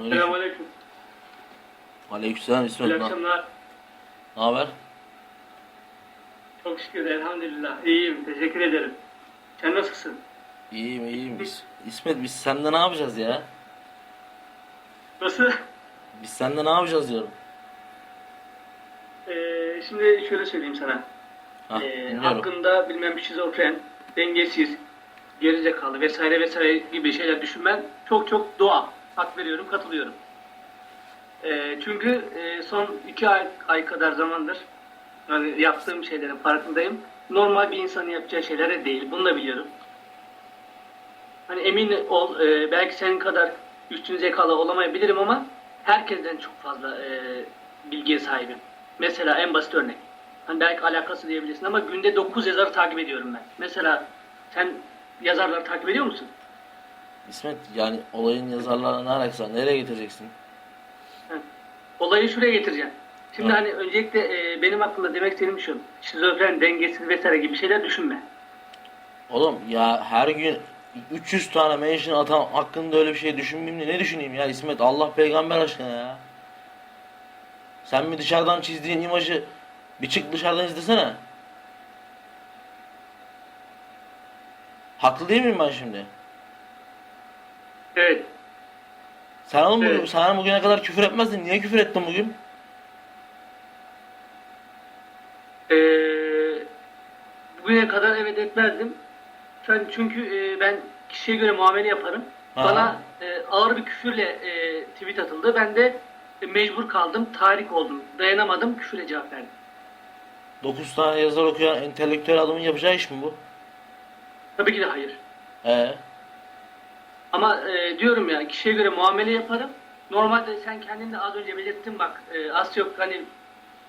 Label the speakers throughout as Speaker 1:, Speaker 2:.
Speaker 1: Selamünaleyküm.
Speaker 2: Selamünaleyküm.
Speaker 1: Aleykümselam İsmet.
Speaker 2: İyi akşamlar.
Speaker 1: ne haber?
Speaker 2: Çok şükür elhamdülillah. İyiyim. Teşekkür ederim. Sen nasılsın?
Speaker 1: İyiyim iyiyim. İs- İsmet biz sende ne yapacağız ya?
Speaker 2: Nasıl?
Speaker 1: Biz sende ne yapacağız diyorum.
Speaker 2: Ee, şimdi şöyle söyleyeyim sana.
Speaker 1: Hah,
Speaker 2: Ee,
Speaker 1: dinliyorum.
Speaker 2: hakkında bilmem şizofren, dengesiz, gerizekalı vesaire vesaire gibi şeyler düşünmen çok çok doğal. Hak veriyorum, katılıyorum. Ee, çünkü e, son iki ay, ay kadar zamandır yani yaptığım şeylerin farkındayım. Normal bir insanın yapacağı şeyler de değil. Bunu da biliyorum. Hani emin ol, e, belki senin kadar üstün zekalı olamayabilirim ama herkesten çok fazla e, bilgiye sahibim. Mesela en basit örnek. Hani belki alakası diyebilirsin ama günde 9 yazarı takip ediyorum ben. Mesela sen yazarları takip ediyor musun?
Speaker 1: İsmet yani olayın yazarlarına ne alakası var? Nereye getireceksin?
Speaker 2: Olayı şuraya getireceğim. Şimdi
Speaker 1: Ha.
Speaker 2: hani öncelikle e, benim aklımda demek istediğim şu. Şizofren, dengesiz vesaire gibi şeyler düşünme.
Speaker 1: Oğlum ya her gün 300 tane mention atan hakkında öyle bir şey düşünmeyeyim de ne düşüneyim ya İsmet Allah peygamber aşkına ya. Sen mi dışarıdan çizdiğin imajı bir çık dışarıdan izlesene. Haklı değil miyim ben şimdi?
Speaker 2: Evet.
Speaker 1: Sen oğlum bugün,
Speaker 2: Evet.
Speaker 1: sen bugüne kadar küfür etmezdin. Niye küfür ettin bugün?
Speaker 2: Ee, bugüne kadar evet etmezdim. Sen çünkü e, ben kişiye göre muamele yaparım.
Speaker 1: Ha.
Speaker 2: Bana e, ağır bir küfürle e, tweet atıldı. Ben de e, mecbur kaldım, tahrik oldum. Dayanamadım, küfürle cevap verdim.
Speaker 1: 9 tane yazar okuyan entelektüel adamın yapacağı iş mi bu?
Speaker 2: Tabii ki de hayır.
Speaker 1: Ee,
Speaker 2: Ama e, diyorum ya kişiye göre muamele yaparım. Normalde sen kendin de az önce belirttin bak e, az çok hani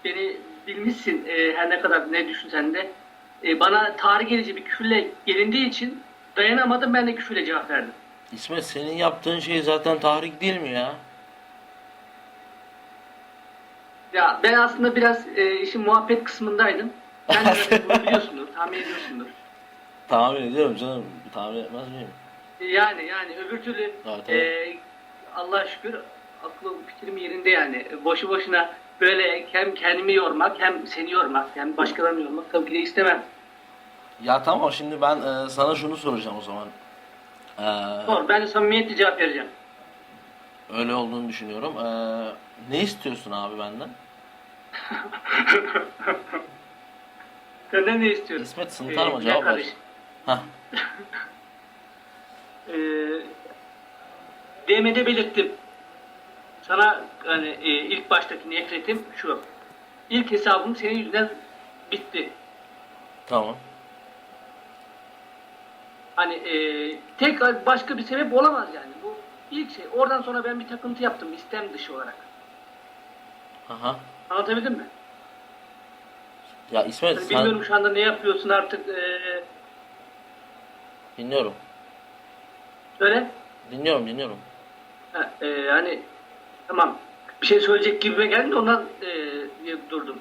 Speaker 2: beni bilmişsin e, her ne kadar ne düşünsen de e, bana tarih edici bir küfürle gelindiği için dayanamadım ben de küfürle cevap verdim.
Speaker 1: İsmet senin yaptığın şey zaten tahrik değil mi ya?
Speaker 2: Ya ben aslında biraz e, işin muhabbet kısmındaydım. Sen de bunu biliyorsundur, tahmin ediyorsundur.
Speaker 1: Tahmin ediyorum canım. Tahmin etmez miyim?
Speaker 2: E, Yani yani öbür türlü
Speaker 1: Evet,
Speaker 2: e,
Speaker 1: evet.
Speaker 2: Allah'a şükür aklım fikrim yerinde yani. Boşu boşuna böyle hem kendimi yormak hem seni yormak hem başkalarını yormak tabii ki de istemem.
Speaker 1: Ya tamam şimdi ben e, sana şunu soracağım o zaman. Ee,
Speaker 2: Sor ben de samimiyetle cevap vereceğim.
Speaker 1: öyle olduğunu düşünüyorum. Ee, ne istiyorsun abi benden?
Speaker 2: Senden ne istiyorum?
Speaker 1: İsmet sınıtar mı?
Speaker 2: Ee,
Speaker 1: Cevap ver. Hah.
Speaker 2: Ee, DM'de belirttim. Sana hani e, ilk baştaki nefretim şu. İlk hesabım senin yüzünden bitti.
Speaker 1: Tamam.
Speaker 2: Hani e, tek başka bir sebep olamaz yani. Bu ilk şey. Oradan sonra ben bir takıntı yaptım istem dışı olarak.
Speaker 1: Aha.
Speaker 2: Anlatabildim mi?
Speaker 1: Ya İsmet
Speaker 2: Hani
Speaker 1: sen
Speaker 2: bilmiyorum şu anda ne yapıyorsun artık. E,
Speaker 1: dinliyorum.
Speaker 2: Söyle.
Speaker 1: Dinliyorum dinliyorum.
Speaker 2: Ha, e, hani tamam bir şey söyleyecek gibi geldi ondan e, durdum.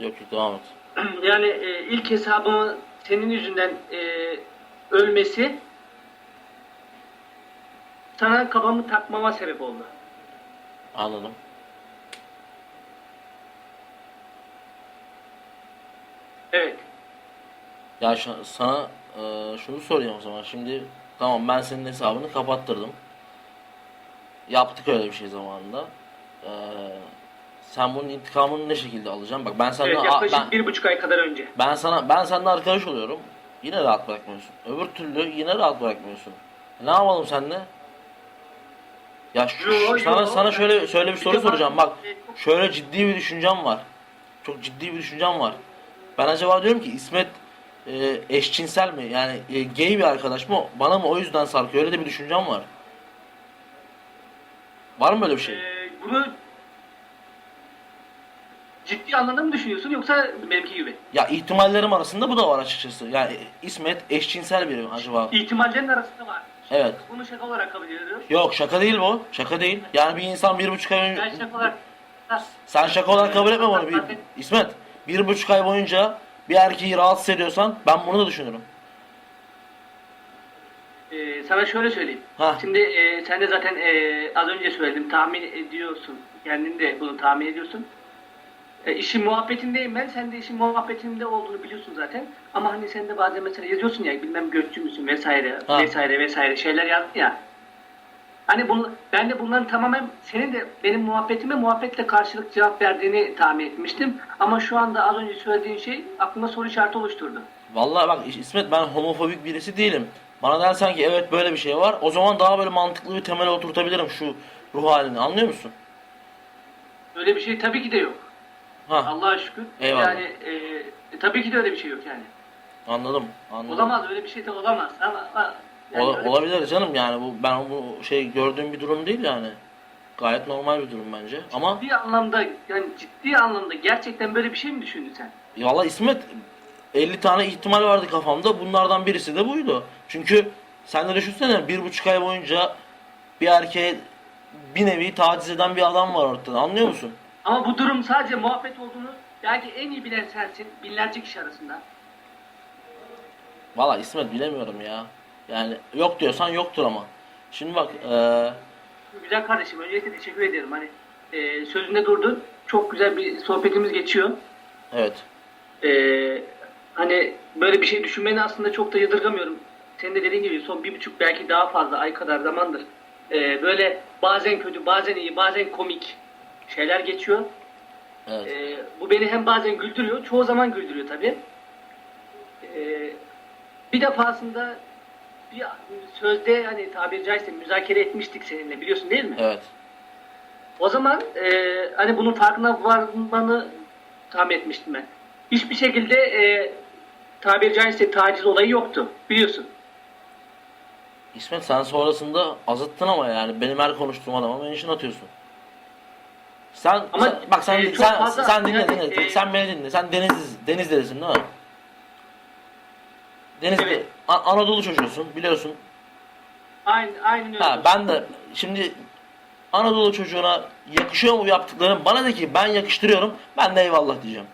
Speaker 1: Yok yok devam et.
Speaker 2: yani e, ilk hesabımı senin yüzünden e, ölmesi sana kafamı takmama sebep oldu.
Speaker 1: Anladım.
Speaker 2: Evet.
Speaker 1: Ya sana e, şunu sorayım o zaman. Şimdi tamam ben senin hesabını kapattırdım. Yaptık öyle bir şey zamanında. E, sen bunun intikamını ne şekilde alacaksın? Bak ben senden
Speaker 2: evet yaklaşık
Speaker 1: ben,
Speaker 2: bir buçuk ay kadar önce.
Speaker 1: ben sana ben seninle arkadaş oluyorum. Yine rahat bırakmıyorsun. Öbür türlü yine rahat bırakmıyorsun. Ne yapalım seninle? Ya şu,
Speaker 2: Yo,
Speaker 1: sana
Speaker 2: yo,
Speaker 1: sana şöyle şöyle bir
Speaker 2: bir
Speaker 1: soru soracağım. Bak
Speaker 2: e,
Speaker 1: şöyle ciddi bir düşüncem var. Çok ciddi bir düşüncem var. Ben acaba diyorum ki İsmet e, eşcinsel mi? Yani e, gay bir arkadaş mı? Bana mı o yüzden sarkıyor? Öyle de bir düşüncem var. Var mı böyle bir şey?
Speaker 2: e, bunu ciddi anlamda mı düşünüyorsun yoksa benimki gibi?
Speaker 1: Ya ihtimallerim arasında bu da var açıkçası. Yani İsmet eşcinsel biri mi acaba?
Speaker 2: İhtimallerin arasında var.
Speaker 1: Evet.
Speaker 2: Bunu şaka olarak kabul ediyorum.
Speaker 1: Yok şaka değil bu. Şaka değil. Yani bir insan bir buçuk ay önce...
Speaker 2: Ben şaka olarak
Speaker 1: Sen şaka olarak kabul etme bunu. Bir, İsmet bir buçuk ay boyunca bir erkeği rahatsız ediyorsan ben bunu da düşünürüm.
Speaker 2: Ee, sana şöyle söyleyeyim.
Speaker 1: Ha.
Speaker 2: Şimdi e, sen de zaten e, az önce söyledim tahmin ediyorsun. Kendin de bunu tahmin ediyorsun. E, işin muhabbetindeyim ben. Sen de işin muhabbetinde olduğunu biliyorsun zaten. Ama hani sen de bazen mesela yazıyorsun ya bilmem göççü müsün vesaire
Speaker 1: Ha.
Speaker 2: vesaire vesaire şeyler yazdın ya. Hani bunu ben de bunların tamamen senin de benim muhabbetime muhabbetle karşılık cevap verdiğini tahmin etmiştim. Ama şu anda az önce söylediğin şey aklıma soru işareti oluşturdu.
Speaker 1: Vallahi bak İsmet ben homofobik birisi değilim. Bana dersen ki evet böyle bir şey var. O zaman daha böyle mantıklı bir temele oturtabilirim şu ruh halini. Anlıyor musun?
Speaker 2: Öyle bir şey tabii ki de yok.
Speaker 1: Ha
Speaker 2: Allah'a şükür.
Speaker 1: Eyvallah.
Speaker 2: Yani e, e, tabii ki de öyle bir şey yok yani.
Speaker 1: anladım. Anladım.
Speaker 2: Olamaz öyle bir şey de olamaz. Ama, ama yani
Speaker 1: Ola-
Speaker 2: öyle-
Speaker 1: olabilir canım yani bu ben bu şey gördüğüm bir durum değil yani. Gayet normal bir durum bence. Ama
Speaker 2: ciddi anlamda yani ciddi anlamda gerçekten böyle bir şey mi düşündün sen?
Speaker 1: Valla İsmet 50 tane ihtimal vardı kafamda. Bunlardan birisi de buydu. Çünkü sen de düşünsene bir buçuk ay boyunca bir erkeğe bir nevi taciz eden bir adam var ortada. Anlıyor musun?
Speaker 2: Ama bu durum sadece muhabbet olduğunu belki en iyi bilen sensin binlerce kişi arasında.
Speaker 1: Valla İsmet bilemiyorum ya. Yani yok diyorsan yoktur ama. Şimdi bak eee
Speaker 2: Güzel kardeşim öncelikle teşekkür ederim. Hani e, sözünde durdun. Çok güzel bir sohbetimiz geçiyor.
Speaker 1: evet.
Speaker 2: Ee, hani böyle bir şey düşünmeni aslında çok da yadırgamıyorum. Senin de dediğin gibi son bir buçuk belki daha fazla ay kadar zamandır ee, böyle bazen kötü, bazen iyi, bazen komik şeyler geçiyor.
Speaker 1: Evet.
Speaker 2: Ee, bu beni hem bazen güldürüyor, çoğu zaman güldürüyor tabii. Ee, bir defasında bir sözde hani tabiri caizse müzakere etmiştik seninle biliyorsun değil mi?
Speaker 1: Evet.
Speaker 2: O zaman e, hani bunun farkına varmanı tahmin etmiştim ben. Hiçbir şekilde e, tabiri caizse taciz olayı yoktu. Biliyorsun.
Speaker 1: İsmet sen sonrasında azıttın ama yani benim her konuştuğum adama mention atıyorsun. Sen,
Speaker 2: Ama,
Speaker 1: sen- bak sen
Speaker 2: e,
Speaker 1: sen,
Speaker 2: fazla-
Speaker 1: sen dinle
Speaker 2: yani,
Speaker 1: dinle.
Speaker 2: e,
Speaker 1: sen beni dinle. Sen Deniz Denizli'desin değil mi? Denizli
Speaker 2: Evet.
Speaker 1: A- Anadolu çocuğusun biliyorsun.
Speaker 2: Aynen, aynen öyle.
Speaker 1: Ha ben de şimdi Anadolu çocuğuna yakışıyor mu bu yaptıkların? Bana de ki ben yakıştırıyorum. Ben de eyvallah diyeceğim.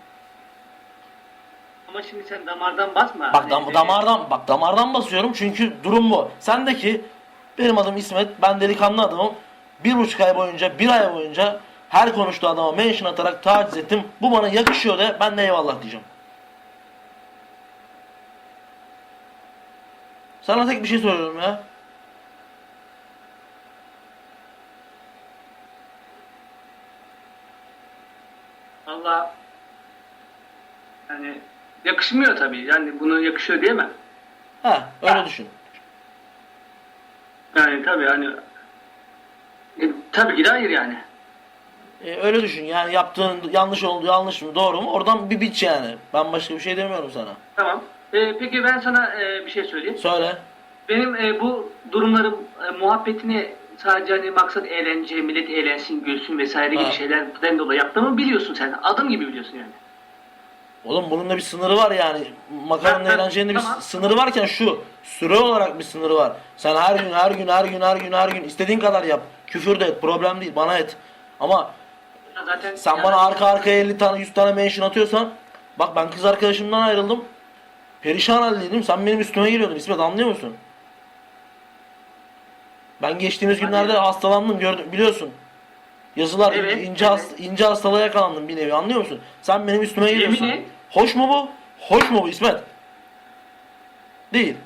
Speaker 2: Ama şimdi sen damardan basma.
Speaker 1: Bak dam-
Speaker 2: e,
Speaker 1: damardan bak damardan basıyorum çünkü durum bu. Sen de ki benim adım İsmet, ben delikanlı adamım. Bir buçuk ay boyunca, bir ay boyunca her konuştuğu adama mention atarak taciz ettim. Bu bana yakışıyor de ben de eyvallah diyeceğim. Sana tek bir şey soruyorum ya.
Speaker 2: Allah yani yakışmıyor tabii. Yani bunu yakışıyor diyemem.
Speaker 1: Ha öyle düşün.
Speaker 2: Yani tabii hani e, tabii ki de hayır yani.
Speaker 1: E, öyle düşün yani yaptığın yanlış oldu yanlış mı doğru mu oradan bir biç yani. Ben başka bir şey demiyorum sana.
Speaker 2: Tamam. E, peki ben sana e, bir şey söyleyeyim.
Speaker 1: Söyle.
Speaker 2: Benim e, bu durumların e, muhabbetini sadece hani maksat eğlence, millet eğlensin, gülsün vesaire gibi
Speaker 1: Ha.
Speaker 2: şeylerden dolayı yaptığımı biliyorsun sen. Adım gibi biliyorsun yani.
Speaker 1: Oğlum bunun da bir sınırı var yani. Makaranın
Speaker 2: Ha, ha,
Speaker 1: eğlencenin de bir
Speaker 2: tamam.
Speaker 1: sınırı varken şu. Süre olarak bir sınırı var. Sen her gün her gün her gün her gün her gün istediğin kadar yap. Küfür de et. Problem değil. Bana et. Ama
Speaker 2: Ya Zaten
Speaker 1: sen
Speaker 2: yani-
Speaker 1: bana arka arkaya 50 tane 100 tane mention atıyorsan bak ben kız arkadaşımdan ayrıldım. Perişan haldeydim. Sen benim üstüme geliyordun. İsmet anlıyor musun? Ben geçtiğimiz günlerde hastalandım gördüm biliyorsun. Yazılar
Speaker 2: Evet,
Speaker 1: ince
Speaker 2: evet.
Speaker 1: hast- ince hastalığa yakalandım bir nevi anlıyor musun? Sen benim üstüme.
Speaker 2: Yemin et.
Speaker 1: Hoş mu bu? Hoş mu bu İsmet? Değil.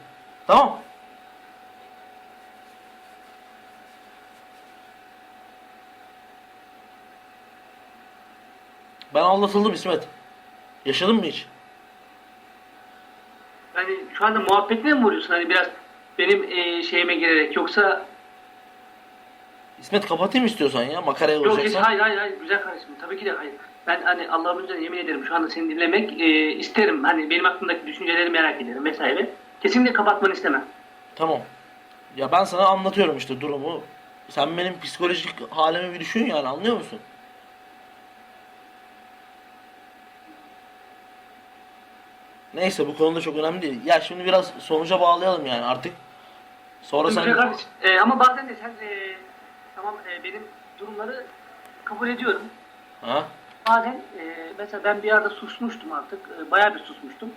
Speaker 1: Tamam. Ben aldatıldım İsmet. Yaşadın mı hiç?
Speaker 2: Yani şu anda muhabbetine mi vuruyorsun hani biraz benim e, şeyime girerek yoksa
Speaker 1: İsmet kapatayım istiyorsan ya makaraya
Speaker 2: yok hiç
Speaker 1: vuracaksan.
Speaker 2: hayır hayır hayır güzel kardeşim tabii ki de hayır. Ben hani Allah'ın üzerine yemin ederim şu anda seni dinlemek e, isterim. Hani benim aklımdaki düşünceleri merak ederim vesaire. Kesinlikle kapatmanı istemem.
Speaker 1: Tamam. Ya ben sana anlatıyorum işte durumu. Sen benim psikolojik halimi bir düşün yani anlıyor musun? Neyse bu konuda çok önemli değil. Ya şimdi biraz sonuca bağlayalım yani artık. Sonra sen
Speaker 2: kardeşim. E, ama bazen de sen e, tamam e, benim durumları kabul ediyorum.
Speaker 1: ha?
Speaker 2: Bazen e, mesela ben bir yerde susmuştum artık. E, bayağı bir susmuştum.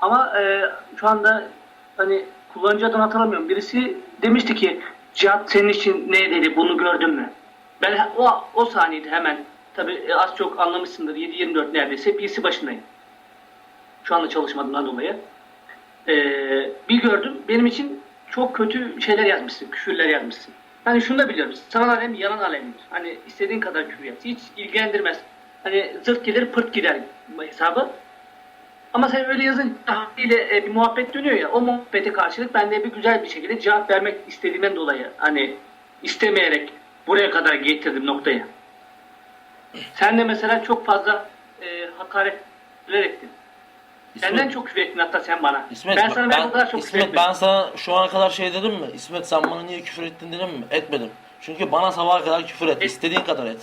Speaker 2: Ama e, şu anda hani kullanıcı adını hatırlamıyorum. Birisi demişti ki Cihat senin için ne dedi bunu gördün mü? Ben o, o saniyede hemen tabi az çok anlamışsındır 7-24 neredeyse birisi başındayım. Şu anda çalışmadığımdan dolayı. Ee, bir gördüm benim için çok kötü şeyler yazmışsın, küfürler yazmışsın. Hani şunu da biliyorum. Sanal alem yalan alemdir. Hani istediğin kadar küfür yaz. Hiç ilgilendirmez. Hani zırt gelir pırt gider hesabı. Ama sen öyle yazınca ile e, bir muhabbet dönüyor ya. O muhabbete karşılık ben de bir güzel bir şekilde cevap vermek istediğimden dolayı hani istemeyerek buraya kadar getirdim noktaya. Sen de mesela çok fazla e, hakaretler ettin.
Speaker 1: İsmet,
Speaker 2: Senden çok küfür ettin hatta sen bana.
Speaker 1: İsmet,
Speaker 2: ben sana ben, o kadar çok küfür
Speaker 1: İsmet
Speaker 2: etmedim.
Speaker 1: ben sana şu ana kadar şey dedim mi? İsmet sen bana niye küfür ettin dedim mi? Etmedim. Çünkü bana sabaha kadar küfür et.
Speaker 2: Et-
Speaker 1: İstediğin kadar et.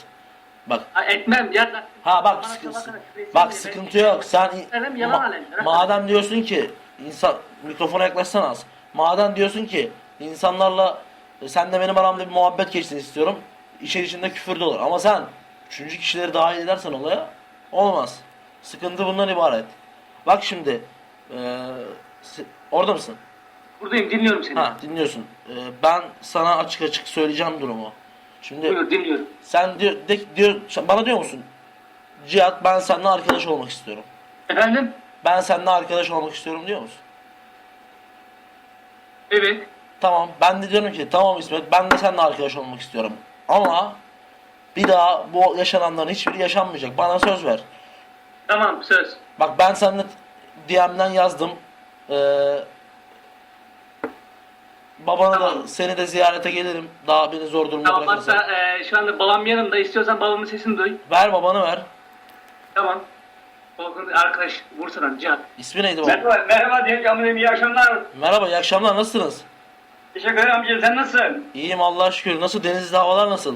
Speaker 1: Bak.
Speaker 2: Ha, etmem ya
Speaker 1: Ha bak
Speaker 2: Bana
Speaker 1: sıkı-
Speaker 2: sabaha kadar küfür etsin
Speaker 1: bak sıkıntı
Speaker 2: ben-
Speaker 1: yok. Sen ma-
Speaker 2: alemdir,
Speaker 1: madem diyorsun ki insan mikrofona yaklaşsana az. Madem diyorsun ki insanlarla e, sen de benim aramda bir muhabbet geçsin istiyorum. İşin içinde küfür de olur. Ama sen üçüncü kişileri dahil edersen olaya olmaz. Sıkıntı bundan ibaret. Bak şimdi e, orada mısın?
Speaker 2: buradayım dinliyorum seni.
Speaker 1: Ha dinliyorsun. E, ben sana açık açık söyleyeceğim durumu. Şimdi
Speaker 2: Buyur dinliyorum.
Speaker 1: sen diyor, de, diyor bana diyor musun? Cihat ben seninle arkadaş olmak istiyorum.
Speaker 2: Efendim?
Speaker 1: Ben seninle arkadaş olmak istiyorum diyor musun?
Speaker 2: Evet.
Speaker 1: Tamam. Ben de diyorum ki tamam İsmet ben de seninle arkadaş olmak istiyorum. Ama bir daha bu yaşananların hiçbiri yaşanmayacak. Bana söz ver.
Speaker 2: Tamam söz.
Speaker 1: Bak ben seninle DM'den yazdım. Ee, babana
Speaker 2: Tamam.
Speaker 1: da seni de ziyarete gelirim. Daha beni zor durumda
Speaker 2: Tamam
Speaker 1: bırakırsan.
Speaker 2: hatta e, şu anda babam yanımda. İstiyorsan babamın sesini duy.
Speaker 1: Ver babanı ver.
Speaker 2: Tamam. Bakın arkadaş Bursa'dan Cihat.
Speaker 1: İsmi neydi baba?
Speaker 3: Merhaba, merhaba Cenk amirim, iyi akşamlar.
Speaker 1: Merhaba iyi akşamlar nasılsınız?
Speaker 3: Teşekkür ederim amcim, sen nasılsın?
Speaker 1: İyiyim Allah'a şükür. Nasıl denizde havalar nasıl?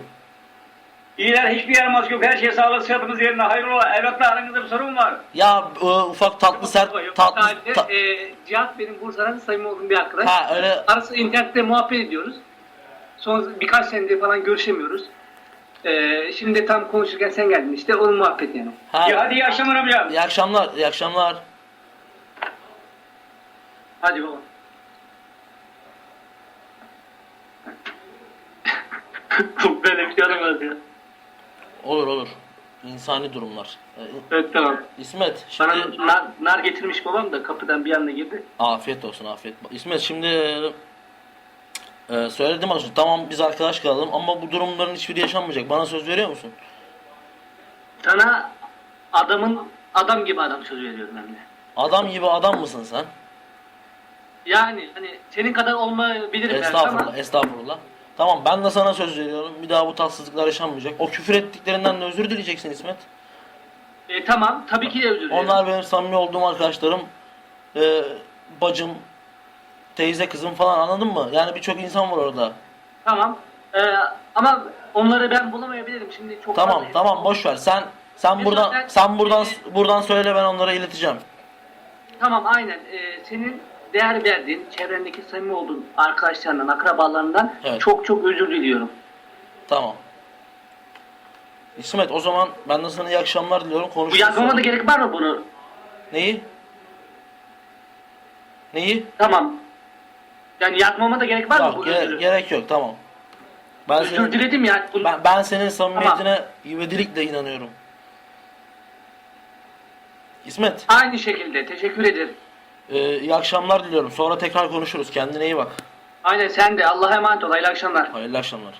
Speaker 3: İyiler, hiçbir yaramaz yok, her şey sağlık, sıhhatımız yerinde, hayrola, evlatla aranızda bir sorun var.
Speaker 1: Ya e, ufak tatlı sert tatlı
Speaker 2: sadece,
Speaker 1: ta-
Speaker 2: e, Cihat benim Bursa'dan samimi olduğum bir arkadaş.
Speaker 1: Ha öyle
Speaker 2: Arası internette muhabbet ediyoruz. Son birkaç senedir falan görüşemiyoruz. E, şimdi tam konuşurken sen geldin işte. Onun muhabbeti yani.
Speaker 1: ha,
Speaker 3: İyi, hadi iyi akşamlar amcam.
Speaker 1: iyi akşamlar iyi akşamlar.
Speaker 2: Hadi baba. Böyle bir şey olamaz ya.
Speaker 1: Olur olur. İnsani durumlar. E,
Speaker 2: Evet tamam.
Speaker 1: İsmet
Speaker 2: Bana
Speaker 1: şimdi
Speaker 2: nar, nar getirmiş babam da kapıdan bir anda girdi.
Speaker 1: afiyet olsun afiyet. İsmet şimdi e, söyledim önce tamam biz arkadaş kalalım ama bu durumların hiçbiri yaşanmayacak. Bana söz veriyor musun?
Speaker 2: Sana adamın adam gibi adam söz veriyorum hem de.
Speaker 1: Adam gibi adam mısın sen?
Speaker 2: Yani hani senin kadar olmayabilirim belki
Speaker 1: Estağfurullah,
Speaker 2: ama
Speaker 1: estağfurullah. Tamam ben de sana söz veriyorum. Bir daha bu tatsızlıklar yaşanmayacak. O küfür ettiklerinden de özür dileyeceksin İsmet.
Speaker 2: e, tamam tabii ki de özür dilerim.
Speaker 1: Onlar benim samimi olduğum arkadaşlarım. Ee, bacım, teyze kızım falan anladın mı? Yani birçok insan var orada.
Speaker 2: Tamam. E, ama onları ben bulamayabilirim şimdi çok
Speaker 1: Tamam
Speaker 2: fazla-
Speaker 1: tamam boş ver. Sen sen
Speaker 2: Biz
Speaker 1: buradan
Speaker 2: zaten-
Speaker 1: sen buradan buradan söyle ben onlara ileteceğim.
Speaker 2: Tamam aynen. E, senin değer verdiğin, çevrendeki samimi olduğun arkadaşlarından, akrabalarından
Speaker 1: Evet.
Speaker 2: çok çok özür diliyorum.
Speaker 1: Tamam. İsmet o zaman ben de sana iyi akşamlar diliyorum.
Speaker 2: Bu
Speaker 1: Konuşuruz.
Speaker 2: yazmama
Speaker 1: sonra.
Speaker 2: da gerek var mı bunu?
Speaker 1: Neyi? Neyi?
Speaker 2: Tamam. Yani yazmama da gerek var mı
Speaker 1: Yok,
Speaker 2: bu
Speaker 1: gere-
Speaker 2: özürü?
Speaker 1: gerek yok tamam. Ben
Speaker 2: Özür
Speaker 1: senin,
Speaker 2: diledim yani. Bunu-
Speaker 1: ben, ben senin samimiyetine ivedilikle inanıyorum. İsmet,
Speaker 2: Aynı şekilde teşekkür ederim.
Speaker 1: E, iyi akşamlar diliyorum. Sonra tekrar konuşuruz. Kendine iyi bak.
Speaker 2: Aynen sen de Allah'a emanet ol. Hayırlı akşamlar.
Speaker 1: Hayırlı akşamlar.